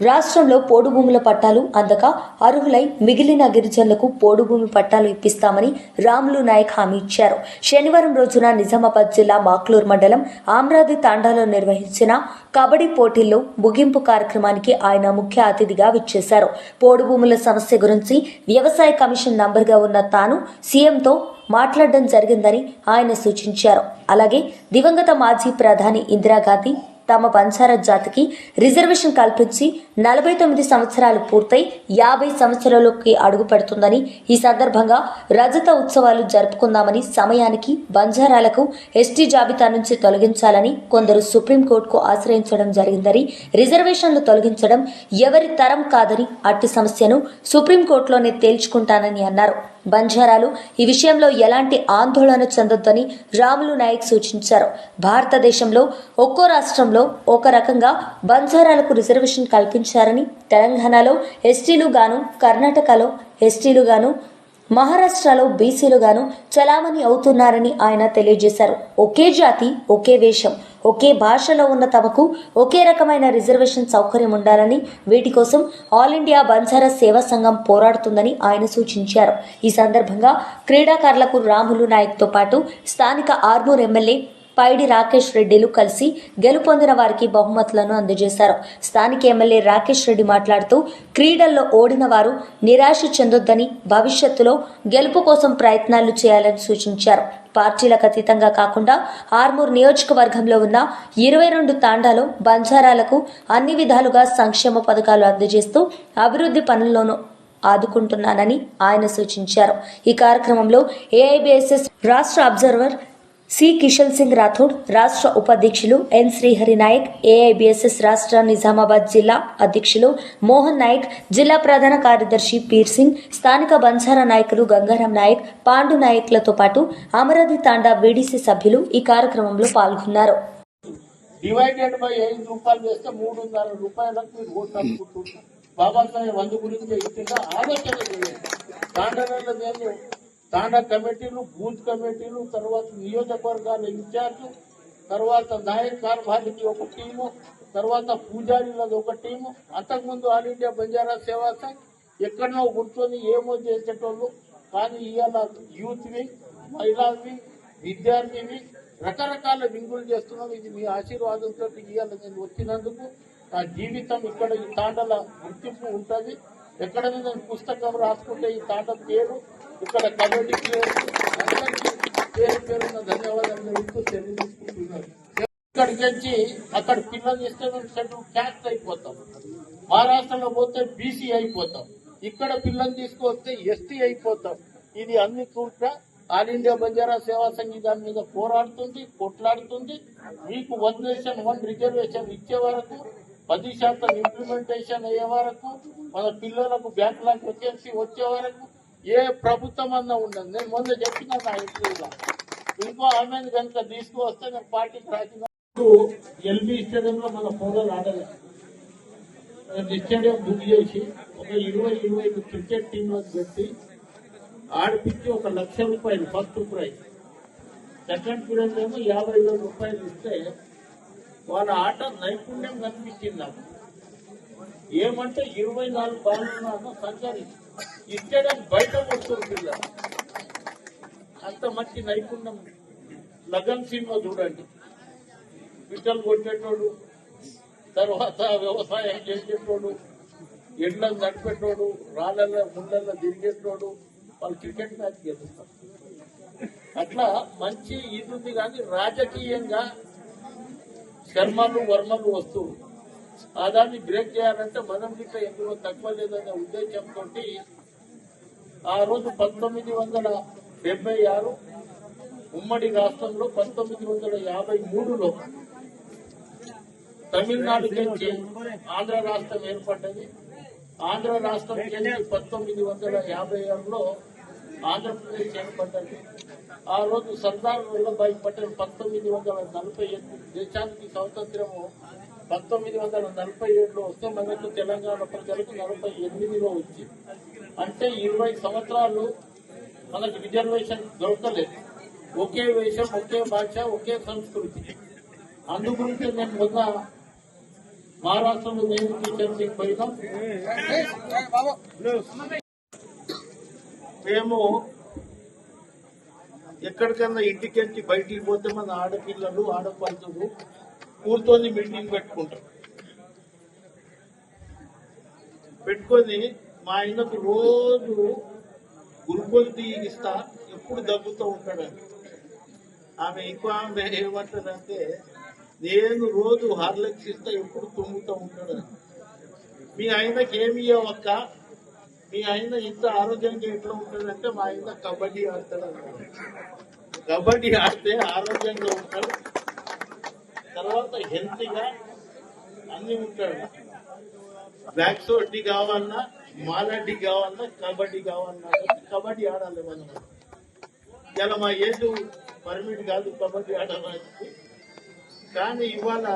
రాష్ట్రంలో పోడు భూముల పట్టాలు అందక అర్హులై మిగిలిన గిరిజనులకు పోడు భూమి పట్టాలు ఇప్పిస్తామని రాములు నాయక్ హామీ ఇచ్చారు. శనివారం రోజున నిజామాబాద్ జిల్లా మాక్లూర్ మండలం ఆమ్రాది తాండాలో నిర్వహించిన కబడ్డీ పోటీల్లో ముగింపు కార్యక్రమానికి ఆయన ముఖ్య అతిథిగా విచ్చేశారు. పోడు భూముల సమస్య గురించి వ్యవసాయ కమిషన్ నంబర్గా ఉన్న తాను సీఎంతో మాట్లాడడం జరిగిందని ఆయన సూచించారు. అలాగే దివంగత మాజీ ప్రధాని ఇందిరాగాంధీ తమ బంజారా జాతికి రిజర్వేషన్ కల్పించి నలభై తొమ్మిది సంవత్సరాలు పూర్తయి యాభై సంవత్సరాలకి అడుగు పెడుతుందని ఈ సందర్భంగా రజత ఉత్సవాలు జరుపుకుందామని సమయానికి బంజారాలకు ఎస్టీ జాబితా నుంచి తొలగించాలని కొందరు సుప్రీంకోర్టుకు ఆశ్రయించడం జరిగిందని రిజర్వేషన్లు తొలగించడం ఎవరి తరం కాదని అట్టి సమస్యను సుప్రీంకోర్టులోనే తేల్చుకుంటానని అన్నారు. బంజారాలు ఈ విషయంలో ఎలాంటి ఆందోళన చెందొద్దని రాములు నాయక్ సూచించారు. భారతదేశంలో ఒక్కో రాష్ట్రంలో ఒక రకంగా బంజారాలకు రిజర్వేషన్ కల్పించారని తెలంగాణలో ఎస్టీలు గాను కర్ణాటకలో ఎస్టీలు గాను మహారాష్ట్రలో బీసీలు గాను చలామణి అవుతున్నారని ఆయన తెలియజేశారు. ఒకే జాతి ఒకే వేషం ఒకే భాషలో ఉన్న తమకు ఒకే రకమైన రిజర్వేషన్ సౌకర్యం ఉండాలని వీటి కోసం ఆల్ ఇండియా బంజారా సేవా సంఘం పోరాడుతుందని ఆయన సూచించారు. ఈ సందర్భంగా క్రీడాకారులకు రాములు నాయక్తో పాటు స్థానిక ఆర్మూర్ ఎమ్మెల్యే పైడి రాకేష్ రెడ్డిలు కలిసి గెలుపొందిన వారికి బహుమతులను అందజేశారు. స్థానిక ఎమ్మెల్యే రాకేష్ రెడ్డి మాట్లాడుతూ క్రీడల్లో ఓడిన వారు నిరాశ చెందొద్దని భవిష్యత్తులో గెలుపు కోసం ప్రయత్నాలు చేయాలని సూచించారు. పార్టీలకు అతీతంగా కాకుండా ఆర్మూర్ నియోజకవర్గంలో ఉన్న ఇరవై రెండు తాండాలో బంజారాలకు అన్ని విధాలుగా సంక్షేమ పథకాలు అందజేస్తూ అభివృద్ధి పనుల్లోనూ ఆదుకుంటున్నానని ఆయన సూచించారు. ఈ కార్యక్రమంలో ఏఐబిఎస్ఎస్ రాష్ట్ర అబ్జర్వర్ సి. కిషన్ సింగ్ రాథోడ్ రాష్ట్ర ఉపాధ్యక్షులు ఎన్. శ్రీహరి నాయక్ ఏఐబిఎస్ఎస్ రాష్ట్ర నిజామాబాద్ జిల్లా అధ్యక్షులు మోహన్ నాయక్ జిల్లా ప్రధాన కార్యదర్శి పీర్ సింగ్ స్థానిక బంజారా నాయకులు గంగారాం నాయక్ పాండు నాయక్లతో పాటు అమరావతి తాండా బీడీసీ సభ్యులు ఈ కార్యక్రమంలో పాల్గొన్నారు. డివైడెడ్ బై ఐదు రూపాయలు వేస్తే మూడున్నర రూపాయలకు ఓట్లు బాబాసాహెబ్ అందు గురించి ఆలోచన తాండా కమిటీలు బూత్ కమిటీలు తర్వాత నియోజకవర్గాల ఇన్ఛార్జ్ తర్వాత నాయక్ కార్భానికి ఒక టీము తర్వాత పూజారీలది ఒక టీము. అంతకుముందు ఆల్ ఇండియా బంజారా సేవా సంఘ్ ఎక్కడనో కూర్చొని ఏమో చేసేటోళ్ళు. కానీ ఇవాళ యూత్ వింగ్ మహిళా వింగ్ విద్యార్థి వింగ్ రకరకాల వింగులు చేస్తున్నాం. ఇది మీ ఆశీర్వాదంతో ఇవాళ నేను వచ్చినందుకు నా జీవితం ఇక్కడ ఈ తాండల గుర్తింపు ఉంటుంది. ఎక్కడైనా నేను పుస్తకం రాసుకుంటే ఈ తాండ పేరు ఇక్కడ కబడ్డీ పేరు అందరికీ పేరు పేరున్న ధన్యవాదాలు తెలుస్తూ ఇక్కడికి వచ్చి అక్కడ పిల్లలు ఇస్తే మేము షెడ్యూల్ క్యాస్ట్ అయిపోతాం. మహారాష్ట్రలో పోతే బీసీ అయిపోతాం. ఇక్కడ పిల్లలు తీసుకొస్తే ఎస్టీ అయిపోతాం. ఇది అన్ని చూడ ఆల్ ఇండియా బంజారా సేవా సంఘి దాని మీద పోరాడుతుంది కొట్లాడుతుంది. మీకు వన్ నేషన్ వన్ రిజర్వేషన్ ఇచ్చే వరకు పది శాతం ఇంప్లిమెంటేషన్ అయ్యే వరకు మన పిల్లలకు బ్యాక్లాగ్ వచ్చేసి వచ్చే వరకు ఏ ప్రభుత్వం అన్నా ఉండదు. నేను ముందు చెప్పిన నా ఇంటర్వ్యూలో ఇంకో ఆమెను కనుక తీసుకువస్తే నేను పార్టీకి రాజీనామా ఎల్బీ స్టేడియంలో మన ఫోటోలు ఆడలేదు స్టేడియం బుక్ చేసి ఒక ఇరవై ఇరవై ఐదు క్రికెట్ టీంలకు పెట్టి ఆడిపించి ఒక లక్ష రూపాయలు ఫస్ట్ ప్రైజ్. సెకండ్ పీరియడ్ ఏమో యాభై వేల రూపాయలు ఇస్తే వాళ్ళ ఆట నైపుణ్యం కనిపించింది నాకు. ఏమంటే ఇరవై నాలుగు బాలున్నాను సంచరించి ఈ బయట కొడుతుంది అంత మంచి నైపుణ్యం లగన్ సినిమా చూడండి. పిట్టలు కొట్టేటోడు తర్వాత వ్యవసాయం చేసేటోడు ఎండ్ల నడిపేటోడు రాళ్ళ ముళ్ళల్లో తిరిగేటోడు వాళ్ళు క్రికెట్ మ్యాచ్ గెలుస్తారు. అట్లా మంచి ఇది ఉంది కానీ రాజకీయంగా శర్మలు వర్మలు వస్తూ ఆ దాన్ని బ్రేక్ చేయాలంటే మనం గిట్ల ఎందులో తక్కువ లేదనే ఉద్దేశంతో ఆ రోజు పంతొమ్మిది వందల డెబ్బై ఆరు ఉమ్మడి రాష్ట్రంలో పంతొమ్మిది వందల యాభై మూడులో తమిళనాడు నుంచి ఆంధ్ర రాష్ట్రం ఏర్పడ్డది. ఆంధ్ర రాష్ట్రం నుంచి పంతొమ్మిది వందల యాభై ఆరులో ఆంధ్రప్రదేశ్ ఏర్పడ్డది. ఆ రోజు సర్దార్ వల్లభాయ్ పటేల్ పంతొమ్మిది వందల నలభై ఎనిమిది దేశానికి స్వాతంత్ర్యము పంతొమ్మిది వందల నలభై ఏడులో వస్తే మనకు తెలంగాణ ప్రజలకు నలభై ఎనిమిదిలో వచ్చింది అంటే ఇరవై సంవత్సరాలు మనకు రిజర్వేషన్ దొరకలేదు. ఒకే వేషం ఒకే భాష ఒకే సంస్కృతి. అందుగురించి నేను మొన్న మహారాష్ట్రలో నేను టీచర్స్ పోయినాం. మేము ఎక్కడికన్నా ఇంటికెళ్ళి బయటికి పోతే మన ఆడపిల్లలు ఆడపడుతులు కూర్చొని మీటింగ్ పెట్టుకుంటాం పెట్టుకొని మా ఆయనకు రోజు గురుకులు తీగిస్తా ఎప్పుడు దగ్గుతూ ఉంటాడండి. ఆమె ఇంకో ఆమె ఏమంటారంటే నేను రోజు హార్లెక్స్ ఇస్తా ఎప్పుడు తుమ్ముతూ ఉంటాడు. మీ ఆయనకి ఏమి ఇవ్వక్క మీ ఆయన ఇంత ఆరోగ్యంగా ఎట్లా ఉంటాడంటే మా ఆయన కబడ్డీ ఆడతాడు కబడ్డీ ఆడితే ఆరోగ్యంగా ఉంటాడు. తర్వాత హెల్తీగా అన్ని ఉంటాడు. బ్యాక్స్ వడ్డీ కావాలన్నా మాలడ్డీ కావాలన్నా కబడ్డీ కావాలన్నా కబడ్డీ ఆడాలి మనం. ఇలా మా ఏజ్ పర్మిట్ కాదు కబడ్డీ ఆడాలి కానీ ఇవాళ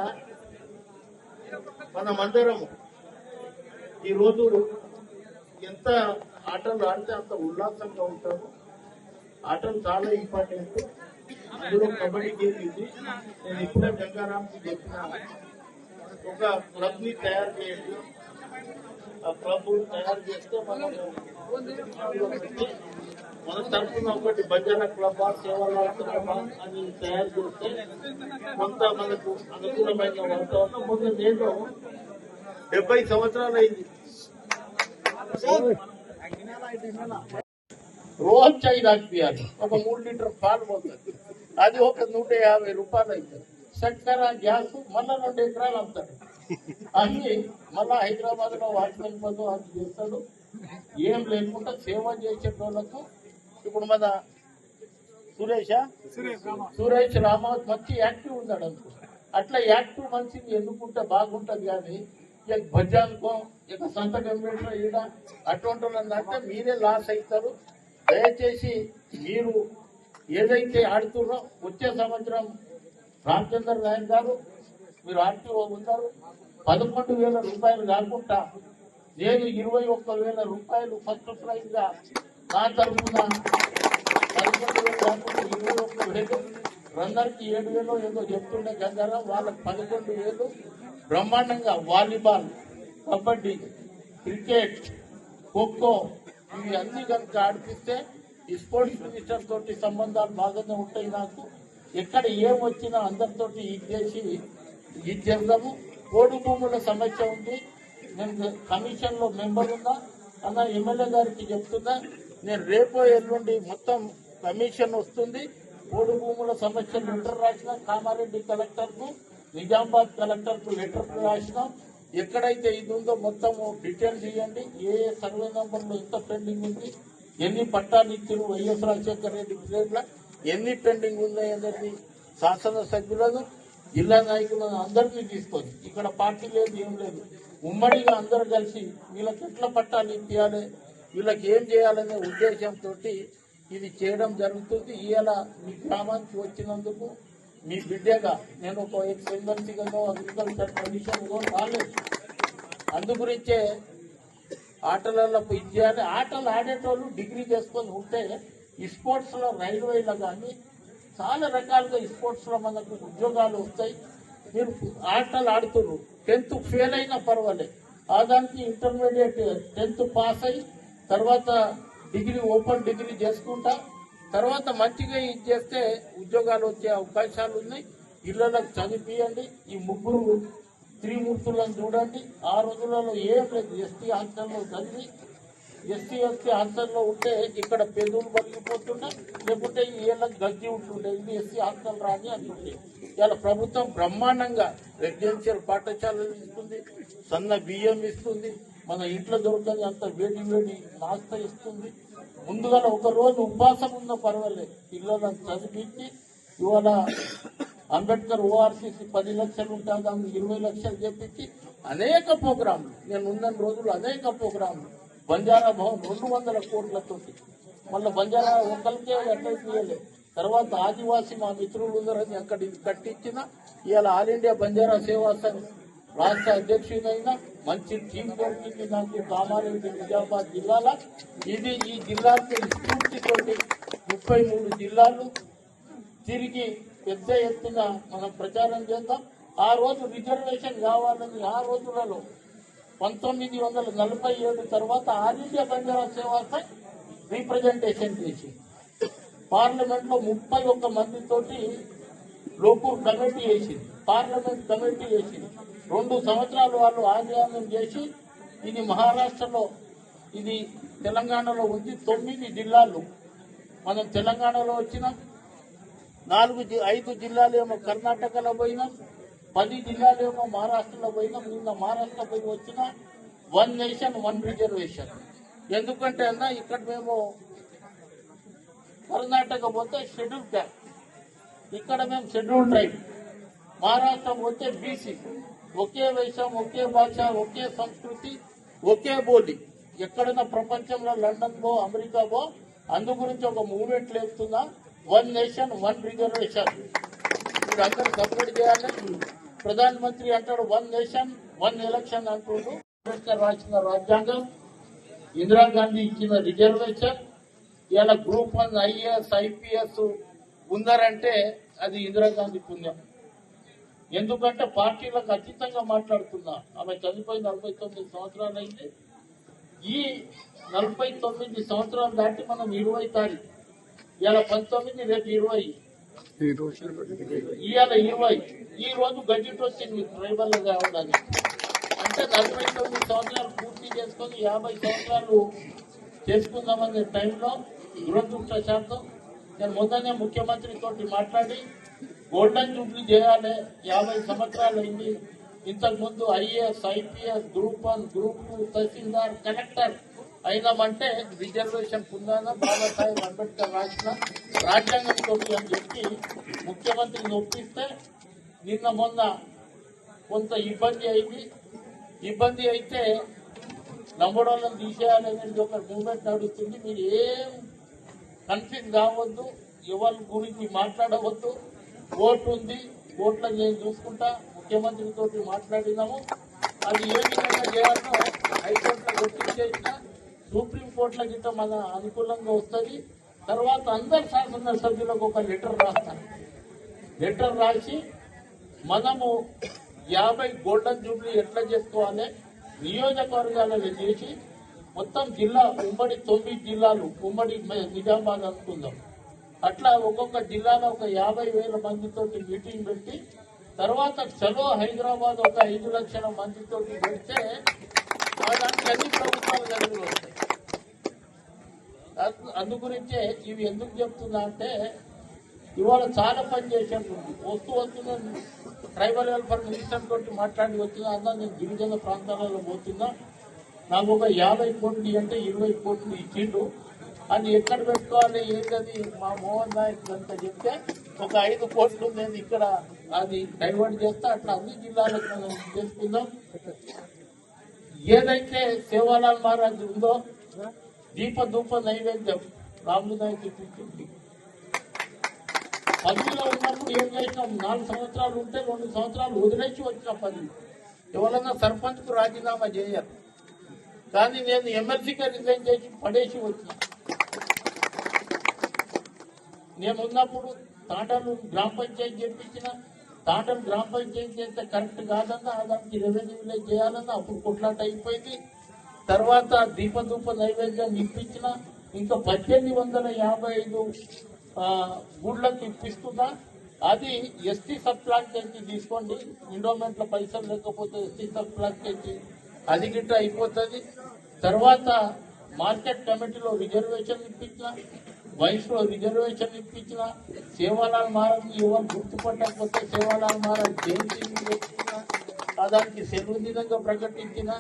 మనమందరం ఈరోజు ఎంత ఆటలు ఆడితే అంత ఉల్లాసంగా ఉంటాము. ఆటలు చాలా ఇంపార్టెంట్. అందులో కబడ్డీ గేమ్ ఇది. నేను ఇప్పుడే గంగారాంకి చెప్పిన. ఒక క్లబ్ని తయారు చేయండి. ఆ క్లబ్ తయారు చేస్తే మనం అందులో పెట్టి మన తరఫున ఒకటి బంజారా క్లబ్ సేవల క్లబ్ అని తయారు చేస్తే కొంత మనకు అనుకూలమైన వాతావరణం మొన్న నేను డెబ్బై సంవత్సరాలు అయింది. రోజు చాయ్ తాగిపియాలి ఒక మూడు లీటర్ పాలు పోతుంది అది ఒక నూట యాభై రూపాయలు అవుతుంది చక్కెర గ్యాస్ మళ్ళా రెండు ఎకరాలు అమ్ముతాడు. అన్ని మళ్ళా హైదరాబాద్లో వాచ్మెన్ పదు అది చేస్తాడు. ఏం లేకుండా సేవ చేసేటోళ్ళకు ఇప్పుడు మన సురేష? సురేష్ రామవత్ మంచి యాక్టివ్ ఉన్నాడు అనుకో అట్లా యాక్టివ్ మనిషిని ఎన్నుకుంటే బాగుంటది కానీ ఇక భజానుకో ఇక సంతకం పెట్టిన ఈడ అటువంటి వాళ్ళని అంటే మీరే లాస్ అవుతారు. దయచేసి మీరు ఏదైతే ఆడుతున్నారో వచ్చే సంవత్సరం రామచంద్ర నాయక్ గారు మీరు ఆర్టీఓ ఉన్నారు. పదకొండు వేల రూపాయలు కాకుండా నేను ఇరవై ఒక్క వేల రూపాయలు ఫస్ట్ ప్రైజ్గా నా తరఫున పదకొండు వేలు కాకుండా ఇరవై ఒక్క వేలు. అందరికి ఏడు వేలు ఏదో చెప్తుండే గంగారావు వాళ్ళకి పదకొండు వేలు. బ్రహ్మాండంగా వాలీబాల్ కబడ్డీ క్రికెట్ ఖోఖో ఇవి అన్ని కనుక ఆడిపిస్తే ఈ స్పోర్ట్స్ మినిస్టర్ తోటి సంబంధాలు బాగానే ఉంటాయి నాకు. ఎక్కడ ఏం వచ్చినా అందరితోటి ఇది చేసి ఇది చేద్దాము. ఓడి భూముల సమస్య ఉంది. నేను కమిషన్లో మెంబర్ ఉన్నా. అన్న ఎమ్మెల్యే గారికి చెప్తున్నా నేను రేపో ఎల్లుండి మొత్తం కమిషన్ వస్తుంది. ఓడి భూముల సమస్య లెటర్ రాసిన కామారెడ్డి కలెక్టర్కు నిజామాబాద్ కలెక్టర్కు లెటర్ రాసినాం ఎక్కడైతే ఇది ఉందో మొత్తం డీటెయిల్స్ చేయండి. ఏ ఏ సర్వే నంబర్లో ఎంత పెండింగ్ ఉంది ఎన్ని పట్టాలు ఇచ్చారు వైఎస్ రాజశేఖర రెడ్డి పీరియడ్ ఎన్ని పెండింగ్ ఉన్నాయి అనేది శాసనసభ్యులను జిల్లా నాయకులను అందరినీ తీసుకొని ఇక్కడ పార్టీ లేదు ఏం లేదు. ఉమ్మడిగా అందరు కలిసి వీళ్ళకి ఎట్లా పట్టాలు ఇప్పించాలి వీళ్ళకి ఏం చేయాలనే ఉద్దేశంతో ఇది చేయడం జరుగుతుంది. ఇవాళ మీ గ్రామానికి వచ్చినందుకు మీ బిడ్డగా నేను ఒక ఎక్స్ ఎమ్మెల్సీగానో అగ్రికల్చర్ కమిషన్ రాలేదు అందుగురించే ఆటలలో ఇది ఆటలు ఆడేటోళ్ళు డిగ్రీ చేసుకొని ఉంటే ఈ స్పోర్ట్స్లో రైల్వేలో కానీ చాలా రకాలుగా ఈ స్పోర్ట్స్లో మనకు ఉద్యోగాలు వస్తాయి. మీరు ఆటలు ఆడుతున్నారు టెన్త్ ఫెయిల్ అయినా పర్వాలేదు ఆ దానికి ఇంటర్మీడియట్ టెన్త్ పాస్ అయ్యి తర్వాత డిగ్రీ ఓపెన్ డిగ్రీ చేసుకుంటా. తర్వాత మంచిగా ఇది చేస్తే ఉద్యోగాలు వచ్చే అవకాశాలు ఉన్నాయి. ఇళ్ళకు చదివియండి ఈ ముగ్గురు త్రిమూర్తులను చూడండి. ఆ రోజులలో ఏం లేదు. ఎస్టీ హాస్టల్లో చదివి ఎస్సీ ఎస్టీ హాస్టల్లో ఉంటే ఇక్కడ పెదవులు బతికిపోతుండే లేకుంటే వీళ్ళకి గజ్జి ఉంటుండే. ఇది ఎస్సీ హాస్టల్ రాని అంటుండే. ఇలా ప్రభుత్వం బ్రహ్మాండంగా రెసిడెన్షియల్ పాఠశాలలు ఇస్తుంది సన్న బియ్యం ఇస్తుంది మన ఇంట్లో దొరకని అంత వేడి వేడి నాస్త ఇస్తుంది. ముందుగా ఒక రోజు ఉపవాసం ఉన్న పర్వాలేదు. పిల్లలను చదివించి ఇవాళ అంబేద్కర్ ఓఆర్సీసీ పది లక్షలు ఉంటుంది దాన్ని ఇరవై లక్షలు చెప్పించి అనేక ప్రోగ్రాంలు. నేను ఉన్న రోజులు అనేక ప్రోగ్రాంలు. బంజారా భవన్ రెండు వందల కోట్లతో మళ్ళీ బంజారా ఒక్కరికే అట్లా తర్వాత ఆదివాసీ మా మిత్రులు ఉన్నారని అక్కడ ఇది కట్టించిన ఇవాళ ఆల్ ఇండియా బంజారా సేవా సంఘ్ రాష్ట్ర అధ్యక్షుడైన మంచి టీం దొరికింది నాకు కామారెడ్డి నిజామాబాద్ జిల్లాల. ఇది ఈ జిల్లాకి స్ఫూర్తితోటి ముప్పై మూడు జిల్లాలు తిరిగి పెద్ద ఎత్తున మనం ప్రచారం చేద్దాం. ఆ రోజు రిజర్వేషన్ కావాలని ఆ రోజులలో పంతొమ్మిది వందల నలభై ఏడు తర్వాత ఆల్ ఇండియా బంజారా సేవాపై రీప్రజెంటేషన్ చేసి పార్లమెంట్లో ముప్పై ఒక్క మందితోటి లోపూర్ కమిటీ వేసింది. పార్లమెంట్ కమిటీ వేసింది. రెండు సంవత్సరాలు వాళ్ళు ఆందోళన చేసి ఇది మహారాష్ట్రలో ఇది తెలంగాణలో ఉంది. తొమ్మిది జిల్లాలు మనం తెలంగాణలో వచ్చినాం. నాలుగు జి- ఐదు జిల్లాలేమో కర్ణాటకలో పోయినాం పది జిల్లాలేమో మహారాష్ట్రలో పోయినాం నిన్న మహారాష్ట్ర పోయి వచ్చిన వన్ నేషన్ వన్ రిజర్వేషన్. ఎందుకంటే అన్న ఇక్కడ మేము కర్ణాటక పోతే షెడ్యూల్ క్యాస్ట్ ఇక్కడ మేము షెడ్యూల్ ట్రైబ్ మహారాష్ట్ర పోతే బీసీ ఒకే వేషం ఒకే భాష ఒకే సంస్కృతి ఒకే బోలి ఎక్కడైనా ప్రపంచంలో లండన్ పో అమెరికా పో అందు గురించి ఒక మూవ్మెంట్ లేపుతున్నా. వన్ నేషన్ వన్ రిజర్వేషన్ మీరు అందరూ సపోర్ట్ చేయాలి. ప్రధాన మంత్రి అంటాడు వన్ నేషన్ వన్ ఎలక్షన్ అంటుండు అంబేద్కర్ రాసిన రాజ్యాంగం ఇందిరాగాంధీ ఇచ్చిన రిజర్వేషన్ ఇలా గ్రూప్ వన్ ఐఏఎస్ ఐపీఎస్ ఉన్నారంటే అది ఇందిరాగాంధీ పుణ్యం. ఎందుకంటే పార్టీలకు అతీతంగా మాట్లాడుతున్నా. ఆమె చనిపోయి నలభై తొమ్మిది సంవత్సరాలు అయింది ఈ నలభై తొమ్మిది సంవత్సరాలు దాటి మనం ఇరవై తారీఖు ఇలా పంతొమ్మిది రేపు ఇరవై. ఇవాళ ఇరవై. ఈ రోజు గజెట్ వచ్చింది ట్రైబల్ కావడానికి అంటే నలభై తొమ్మిది సంవత్సరాలు పూర్తి చేసుకొని యాభై సంవత్సరాలు చేసుకుందామనే టైంలో దురదృష్టశాతం నేను మొన్ననే ముఖ్యమంత్రి తోటి మాట్లాడి గోల్డెన్ జూబ్లీ చేయాలి. యాభై సంవత్సరాలు అయింది. ఇంతకు ముందు IAS IPS group one group two tahsildar collector అయినామంటే reservation పొందాన బాబాసాహెబ్ అంబేద్కర్ రాసిన రాజ్యాంగం తోటి అని చెప్పి ముఖ్యమంత్రిని ఒప్పిస్తే నిన్న మొన్న కొంత ఇబ్బంది అయింది. ఇబ్బంది అయితే లంబడోళ్ళని తీసేయాలనేది ఒక మూమెంట్ నడుస్తుంది. మీరు ఏం కన్ఫ్యూజ్ కావద్దు ఎవరి గురించి మాట్లాడవద్దు. ఓటు ఉంది ఓట్లను నేను చూసుకుంటా ముఖ్యమంత్రితో మాట్లాడినాము. అది ఏ విధంగా చేయాలో హైకోర్టులో గుర్తించేసి కోట్ల గిట్ట మన అనుకూలంగా వస్తుంది. తర్వాత అందరు శాసన సభ్యులకు ఒక లెటర్ రాస్తారు. లెటర్ రాసి మనము యాభై గోల్డెన్ జూబ్లీ ఎట్లా చేసుకోవాలి నియోజకవర్గాలలో చేసి మొత్తం జిల్లా ఉమ్మడి తొమ్మిది జిల్లాలు ఉమ్మడి నిజామాబాద్ అనుకుందాం. అట్లా ఒక్కొక్క జిల్లాలో ఒక యాభై వేల మందితో మీటింగ్ పెట్టి తర్వాత చలో హైదరాబాద్ ఒక ఐదు లక్షల మందితో పెడితే దానికి అన్ని ప్రభుత్వాలు కలిగి వస్తాయి అందు- అందు గురించే ఇవి ఎందుకు చెప్తున్నా అంటే ఇవాళ చాలా పని చేశాను వస్తూ వస్తున్నా ట్రైబల్ వెల్ఫేర్ మినిస్టర్ తోటి మాట్లాడి వచ్చినా అన్నా నేను గిరిజన ప్రాంతాలలో పోతున్నా. నాకు ఒక యాభై కోట్లు అంటే ఇరవై కోట్లు ఇచ్చిండు. అది ఎక్కడ పెట్టుకోవాలి ఏంటది? మా మోహన్ నాయక్ అంతా చెప్తే ఒక ఐదు కోట్లు నేను ఇక్కడ అది డైవర్ట్ చేస్తే అట్లా అన్ని జిల్లాలకు మనం చేసుకుందాం. ఏదైతే సేవాలాల్ మహారాజ్ ఉందో దీప దూప నైవేద్యం. రాములు నాయక్ ఇప్పించింది పదవిలో ఉన్నప్పుడు ఏం చేసినాం? నాలుగు సంవత్సరాలు ఉంటే రెండు సంవత్సరాలు వదిలేసి వచ్చిన పది ఎవరన్నా సర్పంచ్కు రాజీనామా చేయరు కానీ నేను ఎమ్మెల్సీగా రిజైన్ చేసి పడేసి వచ్చిన. నేను ఉన్నప్పుడు తాటలు గ్రామ పంచాయతీ చేపించిన. తాటలు గ్రామ పంచాయతీ చేస్తే కరెక్ట్ కాదన్నా దానికి రెవెన్యూ విలేజ్ చేయాలన్నా అప్పుడు కొట్లాట అయిపోయింది. తర్వాత దీపధూప నైవేద్యం ఇప్పించిన ఇంకా పద్దెనిమిది వందల యాభై ఐదు ఆ, గుడ్లకు ఇప్పిస్తున్నా అది ఎస్టీ సబ్ ప్లాన్ నుంచి తీసుకోండి. ఇండోమెంట్ల పైసలు లేకపోతే ఎస్టీ సబ్ ప్లాన్ నుంచి అది గిట్ట అయిపోతుంది. తర్వాత మార్కెట్ కమిటీలో రిజర్వేషన్ ఇప్పించిన వయసులో రిజర్వేషన్ ఇప్పించిన సేవాలాల్ మహారాజ్ ఎవరు గుర్తుపట్టకపోతే సేవాలాల్ మహారాజ్ జయంతి దానికి సెలవు దినంగా ప్రకటించిన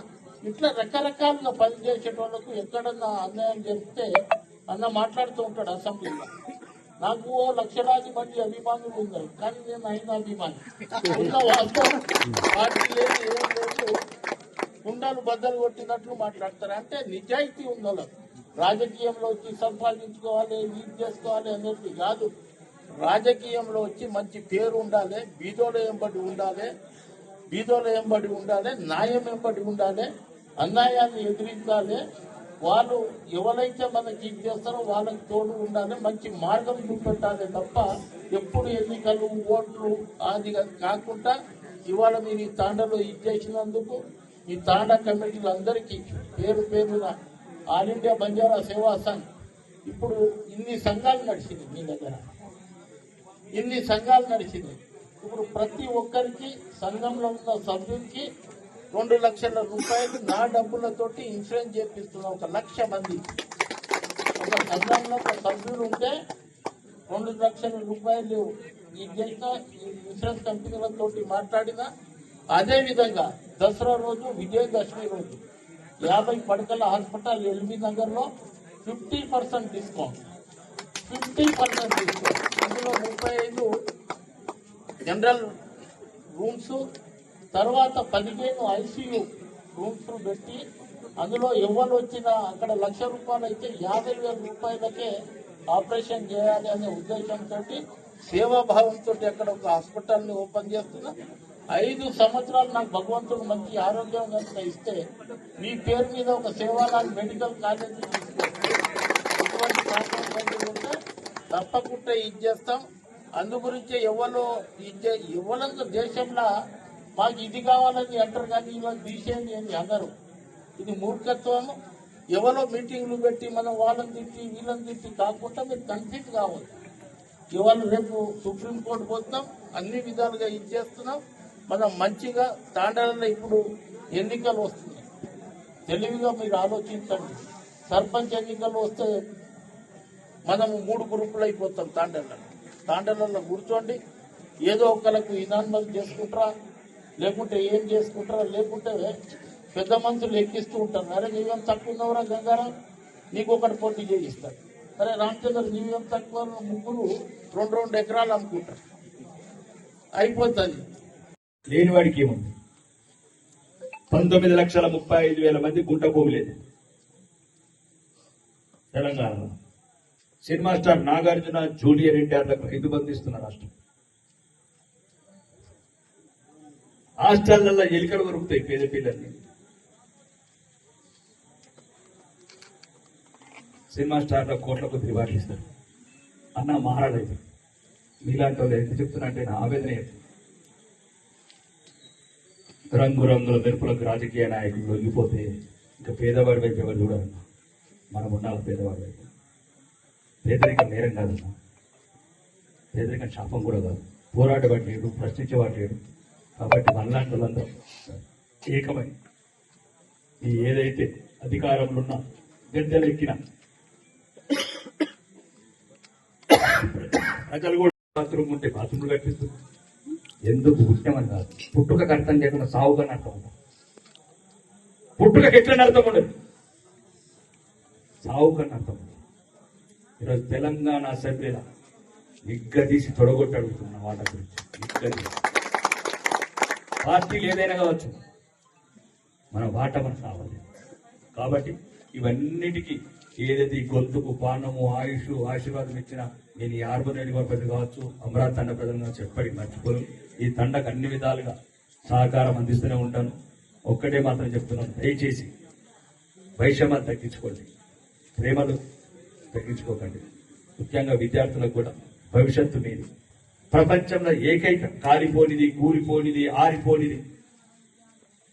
ఇట్లా రకరకాలుగా పనిచేసేటోళ్ళకు ఎక్కడన్నా అన్యాయం జరిగితే అన్న మాట్లాడుతూ ఉంటాడు అసెంబ్లీలో. నాకు ఓ లక్షలాది మంది అభిమానులు ఉన్నారు కానీ నేను అయిన అభిమాని. ఉన్న వాస్తవం పార్టీ లేదు ఏం లేదు. కుండాలు బద్దలు కొట్టినట్లు మాట్లాడతారు. అంటే నిజాయితీ ఉంది రాజకీయంలో వచ్చి సంపాదించుకోవాలి ఇది చేసుకోవాలి అనేది కాదు. రాజకీయంలో వచ్చి మంచి పేరు ఉండాలి బీదోల ఎంబడి ఉండాలి బీదోల ఎంబడి ఉండాలి న్యాయం ఎంబడి ఉండాలి అన్యాయాన్ని ఎదిరించాలి వాళ్ళు ఎవరైతే మనకి ఇది చేస్తారో వాళ్ళకి తోడు ఉండాలి మంచి మార్గం చూపెట్టాలి తప్ప ఎప్పుడు ఎన్నికలు ఓట్లు అది కాకుండా ఇవాళ మీరు ఈ తాండలో ఇచ్చేసినందుకు ఈ తాండా కమిటీలందరికీ పేరు పేరున ఆల్ ఇండియా బంజారా సేవా సంఘ్. ఇప్పుడు ఇన్ని సంఘాలు నడిచింది మీ దగ్గర. ఇన్ని సంఘాలు నడిచింది. ఇప్పుడు ప్రతి ఒక్కరికి సంఘంలో ఉన్న సభ్యులకి రెండు లక్షల రూపాయలు నా డబ్బులతోటి ఇన్సూరెన్స్ చేపిస్తున్నా ఒక లక్ష మంది. ఒక సంఘంలో ఒక సభ్యులు ఉంటే రెండు లక్షల రూపాయలు ఈ చేసిన ఈ ఇన్సూరెన్స్ కంపెనీలతోటి మాట్లాడిన అదేవిధంగా దసరా రోజు విజయదశమి రోజు యాభై పడకల హాస్పిటల్ ఎల్బీ నగర్లో fifty percent discount. Fifty percent discount. అందులో ముప్పై ఐదు జనరల్ రూమ్స్ తర్వాత పదిహేను ఐసీయూ రూమ్స్ పెట్టి అందులో ఎవరు వచ్చినా అక్కడ లక్ష రూపాయలు అయితే యాభై వేల రూపాయలకే ఆపరేషన్ చేయాలి అనే ఉద్దేశంతో సేవాభావంతో అక్కడ ఒక హాస్పిటల్ని ఓపెన్ చేస్తున్నా. ఐదు సంవత్సరాలు నాకు భగవంతుడు మంచి ఆరోగ్యం కనుక ఇస్తే మీ పేరు మీద ఒక సేవాలాల్ మెడికల్ కాలేజ్ తప్పకుండా ఇది చేస్తాం. అందు గురించి ఎవరు ఇది ఎవరంతా దేశంలో మాకు ఇది కావాలని అంటారు కానీ ఇవాళ తీసేయండి అని అన్నారు ఇది మూర్ఖత్వం. ఎవరో మీటింగ్లు పెట్టి మనం వాళ్ళని తిట్టి వీళ్ళని తిట్టి కాకుండా మీరు కన్ఫ్యూజ్ కావాలి. ఇవాళ రేపు సుప్రీంకోర్టు పోతున్నాం అన్ని విధాలుగా ఇది చేస్తున్నాం. మనం మంచిగా తాండాలలో ఇప్పుడు ఎన్నికలు వస్తున్నాయి. తెలివిగా మీరు ఆలోచించండి. సర్పంచ్ ఎన్నికలు వస్తే మనము మూడు గ్రూపులు అయిపోతాం తాండాలలో తాండలలో కూర్చోండి. ఏదో ఒకళ్ళకు ఇనాన్మల్ చేసుకుంటారా? లేకుంటే ఏం చేసుకుంటారా? లేకుంటే పెద్ద మనుషులు ఎక్కిస్తూ ఉంటారు. అరే నీవేం తక్కువ ఉన్నవరా గంగారాం? నీకు ఒకటి పోటీ చేయిస్తారు. అరే రామచంద్ర నీవేం తక్కువ ముగ్గురు రెండు రెండు ఎకరాలు అమ్ముకుంటారు. అయిపోతుంది. లేనివాడికి ఏముంది? పంతొమ్మిది లక్షల ముప్పై ఐదు వేల మంది గుంట భూమి లేదు. తెలంగాణలో. సినిమా స్టార్ నాగార్జున జూనియర్ ఎన్టీఆర్లకు ఐదు మంది ఇస్తున్న రాష్ట్రం. హాస్టళ్ళలో ఎలికలు దొరుకుతాయి పేద పిల్లల్ని సినిమా స్టార్ల కోట్లకు కొద్ది ఇస్తారు. అన్న మహారాజు మీలాంటి వాళ్ళు ఎంత చెప్తున్నా అంటే నా ఆవేదన చెప్తున్నా. రంగు రంగుల మెరుపులకు రాజకీయ నాయకులు లొంగిపోతే ఇంకా పేదవాడి వైపు ఎవరు చూడాలన్నా మనం ఉండాలి పేదవాడి వైపు. పేదరికం నేరం కాదు పేదరికం శాపం కూడా కాదు. పోరాడేవాడు లేడు ప్రశ్నించేవాడు లేడు కాబట్టి మనలాంటి వాళ్ళందరూ ఏకమై ఈ ఏదైతే అధికారంలో ఉన్న గద్దెలెక్కిన ప్రజలు కూడా బాత్రూమ్ ఉంటే బాత్రూమ్లు కట్టిస్తుంది ఎందుకు పుట్టామని కాదు. పుట్టుక అర్థం చేయకుండా సావుకని అర్థం ఉండదు పుట్టుకకి ఎట్లని అర్థం ఉండదు సావుకని అర్థం ఉండదు ఈరోజు తెలంగాణ అసెంబ్లీల నిగ్గదీసి తొడగొట్టడుగుతున్న వాళ్ళ గురించి. నిగ్గదీసి పార్టీలు ఏదైనా కావచ్చు. మన వాట మనకు రావాలి కాబట్టి ఇవన్నిటికీ ఏదైతే ఈ గొంతుకు పానము ఆయుష్ ఆశీర్వాదం ఇచ్చిన నేను ఈ ఆర్బన్ ప్రజలు కావచ్చు అమరావతి తండ ప్రజలు చెప్పడి మర్చిపోను. ఈ తండకు అన్ని విధాలుగా సహకారం అందిస్తూనే ఉంటాను. ఒక్కటే మాత్రం చెప్తున్నాను దయచేసి వైషమ్యాన్ని తగ్గించుకోండి. ప్రేమలు తగ్గించుకోకండి. ముఖ్యంగా విద్యార్థులకు కూడా భవిష్యత్తు మీది. ప్రపంచంలో ఏకైక కాలిపోనిది కూలిపోనిది ఆరిపోనిది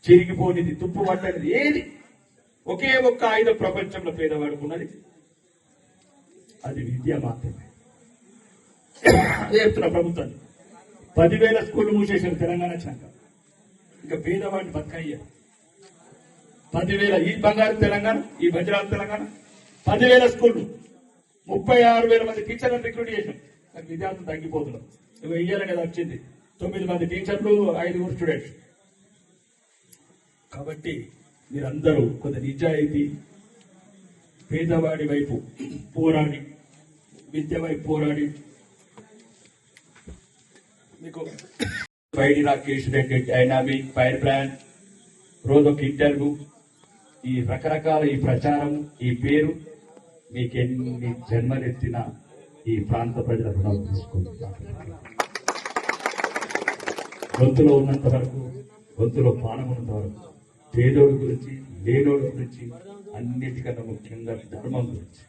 చిరిగిపోనిది తుప్పు పట్టనిది ఏది? ఒకే ఒక్క ఆయుధం ప్రపంచంలో పేదవాడికి ఉన్నది. అది విద్య మాత్రమే. అదే చెప్తున్నా ప్రభుత్వాన్ని. పదివేల స్కూళ్ళు మూసేసిన తెలంగాణ వచ్చినాక ఇంకా పేదవాడిని బతకయ్యా పదివేల ఈ బంగారు తెలంగాణ ఈ వజ్రాలు తెలంగాణ పదివేల స్కూళ్ళు ముప్పై ఆరు వేల మంది టీచర్లను రిక్రూట్ చేసాం కానీ విద్యార్థులు తగ్గిపోతున్నాం ఇవి ఇయ్యాలి కదా వచ్చింది. తొమ్మిది మంది టీచర్లు ఐదుగురు స్టూడెంట్స్. కాబట్టి మీరందరూ కొంత నిజాయితీ పేదవాడి వైపు పోరాడి విద్య వైపు పోరాడి మీకు బయటి Rakesh Reddy dynamic fire brand ఒక ఇంటర్వ్యూ ఈ రకరకాల ఈ ప్రచారం ఈ పేరు మీకెన్ని జన్మలెత్తిన ఈ ప్రాంత ప్రజల రుణం తీసుకుంటున్నారు గొంతులో ఉన్నంత వరకు గొంతులో పానం ఉన్నంత వరకు పేదోడి గురించి లేనోడి గురించి అన్నిటికన్నా ముఖ్యంగా ధర్మం గురించి.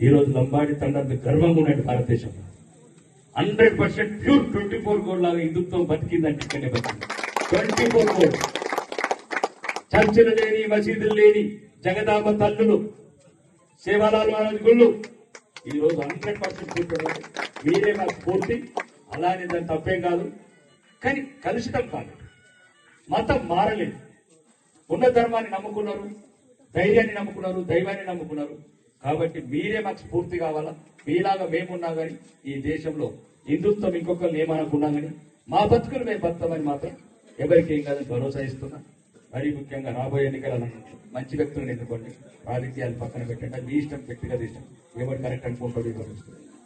ఈరోజు లంబాడి తండ్రి గర్వంగా ఉన్నాడు భారతదేశంలో hundred percent pure twenty four code లాగా హిందుత్వం బతికిందంటే ఇక్కడే బతికింది. Twenty four code. చర్చలు లేని మసీదులు లేని జగదాంబ తల్లులు సేవలాలు అనేది గుళ్ళు. ఈ రోజు హండ్రెడ్ పర్సెంట్ కూర్చున్నారు మీరే మాకు స్ఫూర్తి. అలానే దాని తప్పేం కాదు. కానీ కలుషితం కాదు. మతం మారలేదు. ఉన్న ధర్మాన్ని నమ్ముకున్నారు. ధైర్యాన్ని నమ్ముకున్నారు. దైవాన్ని నమ్ముకున్నారు. కాబట్టి మీరే మాకు స్ఫూర్తి కావాలా? మీలాగా మేమున్నా కానీ ఈ దేశంలో హిందుత్వం ఇంకొకరిని ఏమనుకున్నా కానీ మా బతుకులు మేము బతుకమని మాత్రం ఎవరికి ఏం కాదని భరోసా ఇస్తున్నా. మరీ ముఖ్యంగా రాబోయే ఎన్నికలలో మంచి వ్యక్తులను ఎన్నుకోండి. రాజకీయాలు పక్కన పెట్టండి. అది మీ ఇష్టం వ్యక్తిగత ఇష్టం. ఎవరు కరెక్ట్ అనుకుంటాడు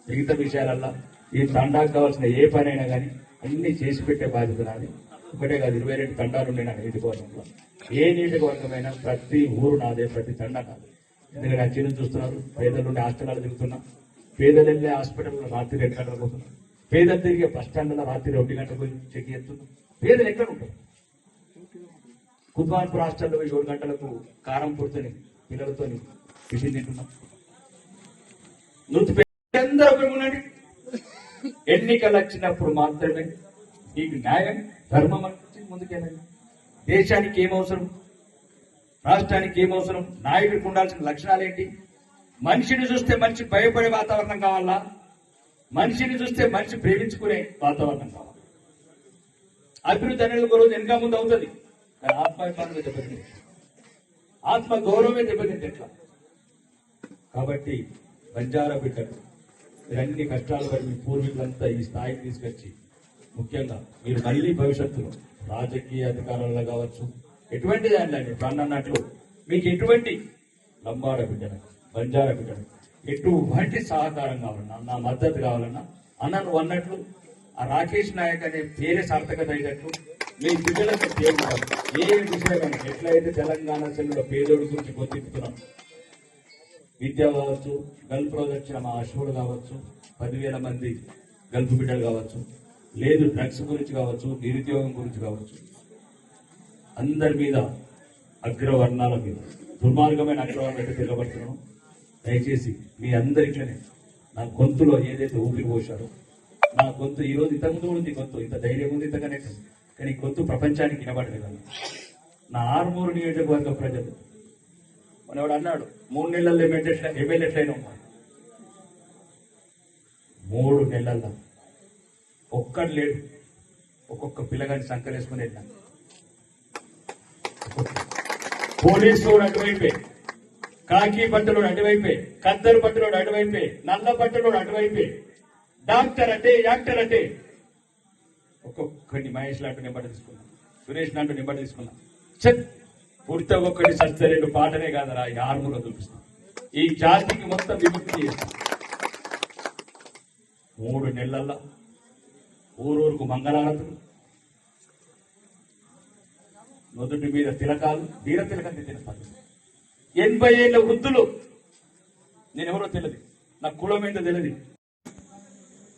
మిగతా విషయాలల్లో ఈ తండాకు కావాల్సిన ఏ పనైనా కానీ అన్ని చేసి పెట్టే బాధ్యత నాది. ఒకటే కాదు ఇరవై రెండు తండాలు ఉన్నాయి నాకు నియోజకవర్గంలో. ఏ నియోజకవర్గమైనా ప్రతి ఊరు నాదే ప్రతి తండా నాదే. ఎందుకంటే అచ్చిన చూస్తున్నారు పేదలు ఉండే హాస్టల్లో తిరుగుతున్నా. పేదలు వెళ్ళే హాస్పిటల్లో రాత్రి రెండు గంటలకు పోతున్నా. పేదలు తిరిగే బస్ స్టాండ్లో రాత్రి రెండు గంటలకు పోయి చెక్ చేస్తున్నా. పేదలు ఎక్కడ ఉంటారు? కుత్వాన్పూర్ హాస్టల్లో ఏడు గంటలకు కారం పొడితోని పిల్లలతో టిఫిన్ తింటున్నాం. నృత్య అందరూ ఉండండి. ఎన్నికలు వచ్చినప్పుడు మాత్రమే నీకు న్యాయం ధర్మం అనిపించి ముందుకెళ్ళండి దేశానికి ఏమవసరం రాష్ట్రానికి ఏమవసరం నాయకుడికి ఉండాల్సిన లక్షణాలు ఏంటి? మనిషిని చూస్తే మనిషి భయపడే వాతావరణం కావాలా? మనిషిని చూస్తే మనిషి ప్రేమించుకునే వాతావరణం కావాలి? అభివృద్ధి అనేది ఒక రోజు వెనక ముందు అవుతుంది. కానీ ఆత్మాభిమానమే దెబ్బతింది. ఆత్మ గౌరవమే దెబ్బతింది ఎట్లా కాబట్టి బంజారా బిడ్డలు మీరన్ని కష్టాలు పడి మీ పూర్వీకులంతా ఈ స్థాయికి తీసుకొచ్చి ముఖ్యంగా మీరు మళ్ళీ భవిష్యత్తులో రాజకీయ అధికారంలో కావచ్చు ఎటువంటి దానిలో ఇప్పుడు అన్నట్లు మీకు ఎటువంటి లంబాడ బిడ్డలు బంజారా బిడ్డలు ఎటువంటి సహకారం కావాలన్నా నా మద్దతు కావాలన్నా అన్న నువ్వు అన్నట్లు ఆ రాకేష్ నాయక్ అనే పేరే సార్థకత అయినట్లు మీ బిడ్డలకు పేరు ఏ విషయమైనా ఎట్లయితే తెలంగాణ సెల్లులో పేదోడి గురించి గొంతిప్పుతున్నాం విద్య కావచ్చు గల్ఫ్ రోజు వచ్చిన మా అశ్వుడు కావచ్చు పదివేల మంది గల్ఫ్ బిడ్డలు కావచ్చు లేదు డ్రగ్స్ గురించి కావచ్చు నిరుద్యోగం గురించి కావచ్చు అందరి మీద అగ్రవర్ణాల మీద దుర్మార్గమైన అగ్రవర్ణాలు తిరగబడుతున్నాం. దయచేసి మీ అందరికనే నా గొంతులో ఏదైతే ఊపిరి పోశారో నా గొంతు ఈ రోజు ఇంతకుముందు ఉంది గొంతు ఇంత ధైర్యం ఉంది ఇంతగానే కానీ గొంతు ప్రపంచానికి వినబడలేదు నా ఆర్మూరు నియోజకవర్గ ప్రజలు. మనవాడు అన్నాడు మూడు నెలల్లో ఎమ్మెల్యే ఎమ్మెల్యే మూడు నెలల్లో. ఒక్కడు లేడు. ఒక్కొక్క పిల్లగాని సంకలేసుకుని వెళ్ళాను పోలీసు అటువైపే కాకి బట్టలోడు అటువైపే కద్దరు బట్టలోడు అటువైపే నల్ల బట్టలోడు అటువైపే. డాక్టర్ అంటే యాక్టర్ అంటే. ఒక్కొక్క ఒకటి మహేష్ లాంటి నింబడి తీసుకున్నాం. సురేష్ లాంటి నింబడి తీసుకున్నాం. చెప్. పుడితే ఒక్కటి సస్తే రెండు పాటనే కాదరా ఈ ఆర్మూలో చూపిస్తాం. ఈ జాతికి మొత్తం విముక్తి చేస్తాం. మూడు నెలల్లో ఊరూరుకు మంగళారతులు. నుదుటి మీద తిలకాలు వీర తిలకం తిలకాలు ఎనభై ఏళ్ళ వృద్ధులు. నేను ఎవరో తెలియదు నా కులం ఏంటో తెలియదు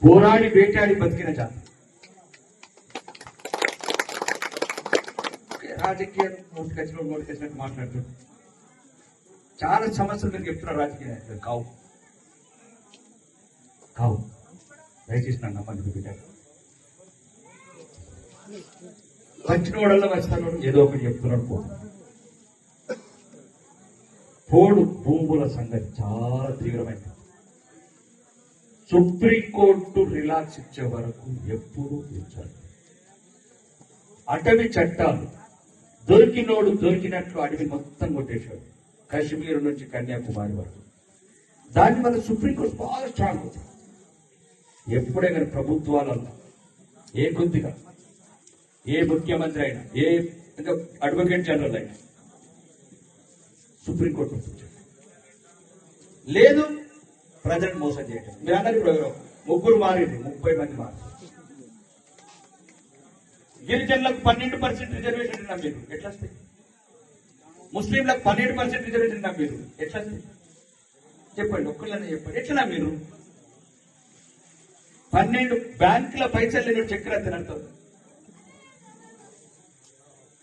పోరాడి వేటాడి బతికిన జాతి. రాజకీయ నోటికొచ్చిన నోటికొచ్చినట్టు మాట్లాడుతుంది చాలా సమస్యలు మీరు చెప్తున్నారు రాజకీయ నాయకులు. కావు. కావు. దయచేసి నన్ను నమ్మండి మీ వచ్చిన వాడల్లా వస్తాను ఏదో ఒకటి చెప్తున్నాడు పోడు పోడు భూముల సంగతి చాలా తీవ్రమైంది. సుప్రీంకోర్టు రిలాక్స్ ఇచ్చే వరకు ఎప్పుడూ ఇచ్చారు అటవీ చట్టాలు దొరికినోడు దొరికినట్లు అడవి మొత్తం కొట్టేశాడు. కాశ్మీర్ నుంచి కన్యాకుమారి వరకు. దాని వల్ల సుప్రీంకోర్టు బాగా స్ట్రాంగ్ అవుతుంది ఎప్పుడే కానీ ప్రభుత్వాలలో ఏ కొద్దిగా ఏ ముఖ్యమంత్రి అయినా ఏ ఇంకా అడ్వకేట్ జనరల్ అయినా సుప్రీంకోర్టు లేదు ప్రజలను మోసం చేయటం. మీరు అన్నారు ఇప్పుడు ముగ్గురు మారింది ముప్పై మంది మారింది. గిరిజనులకు పన్నెండు పర్సెంట్ రిజర్వేషన్ నమ్మారు మీరు. ఎట్లా వస్తాయి? ముస్లింలకు పన్నెండు పర్సెంట్ రిజర్వేషన్ నమ్మారు మీరు. ఎట్లా వస్తాయి? చెప్పండి ఒక్కళ్ళనే చెప్పండి. ఎట్లా మీరు? పన్నెండు బ్యాంకుల పైసలు నేను చక్రాంతి అర్థం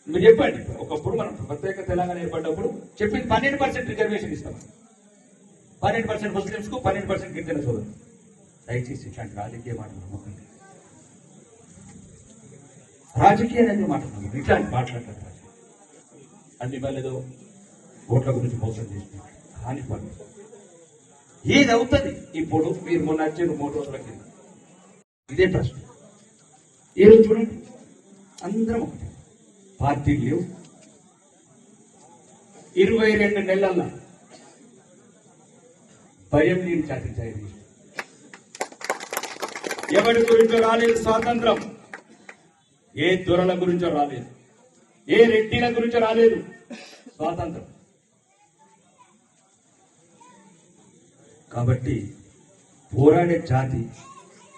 మీరు చెప్పండి. ఒకప్పుడు మనం ప్రత్యేక తెలంగాణ ఏర్పడ్డప్పుడు చెప్పింది పన్నెండు పర్సెంట్ రిజర్వేషన్ ఇస్తాం. పన్నెండు పర్సెంట్ ముస్లింస్కు పన్నెండు పర్సెంట్ గిరిజన సోదరు దయచేసి ఇట్లాంటి రాజకీయ మాట నమ్మకండి. రాజకీయ అనేది మాట్లాడము ఇట్లాంటి మాట్లాడతారు అన్ని మళ్ళీ ఓట్ల గురించి మోసం చేసిన హాని పని. ఏది అవుతుంది? ఇప్పుడు మీరు మొన్న వచ్చారు మూడు రోజుల కింద. ఇదే ప్రశ్న. ఈ రోజు చూడండి. అందరం ఒకటే. పార్టీలు లేవు. ఇరవై రెండు నెలల భయం నేను చాటించాయి ఎవరి గురించో రాలేదు స్వాతంత్రం. ఏ దొరల గురించో రాలేదు. ఏ రెడ్డిల గురించో రాలేదు. స్వాతంత్రం. కాబట్టి పోరాడే జాతి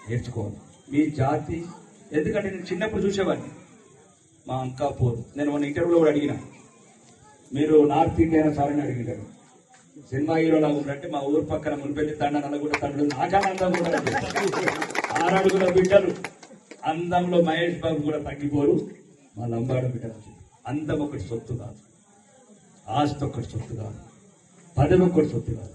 నేర్చుకోవాలి. మీ జాతి ఎందుకంటే నేను చిన్నప్పుడు చూసేవాడిని. మా అంకాపూర్ నేను మొన్న ఇంటర్వ్యూలో కూడా అడిగిన. మీరు నార్త్ ఇండియా సార్ అని అడిగినారు సినిమా హీరోలా ఉన్నట్టే మా ఊరు పక్కన మునిపెల్లి తండ నల్లగూడ తండ్రి నాకన్నా అందం కూడా ఆరడుగుల బిడ్డలు. అందంలో మహేష్ బాబు కూడా తగ్గిపోరు. మా లంబాడు బిడ్డ అందం ఒకటి సొత్తు కాదు. ఆస్తి ఒకటి సొత్తు కాదు. పదవి ఒకటి సొత్తు కాదు.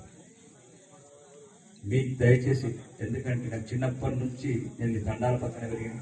మీకు దయచేసి ఎందుకంటే నాకు చిన్నప్పటి నుంచి నేను దండాల పక్కన పెరిగాను.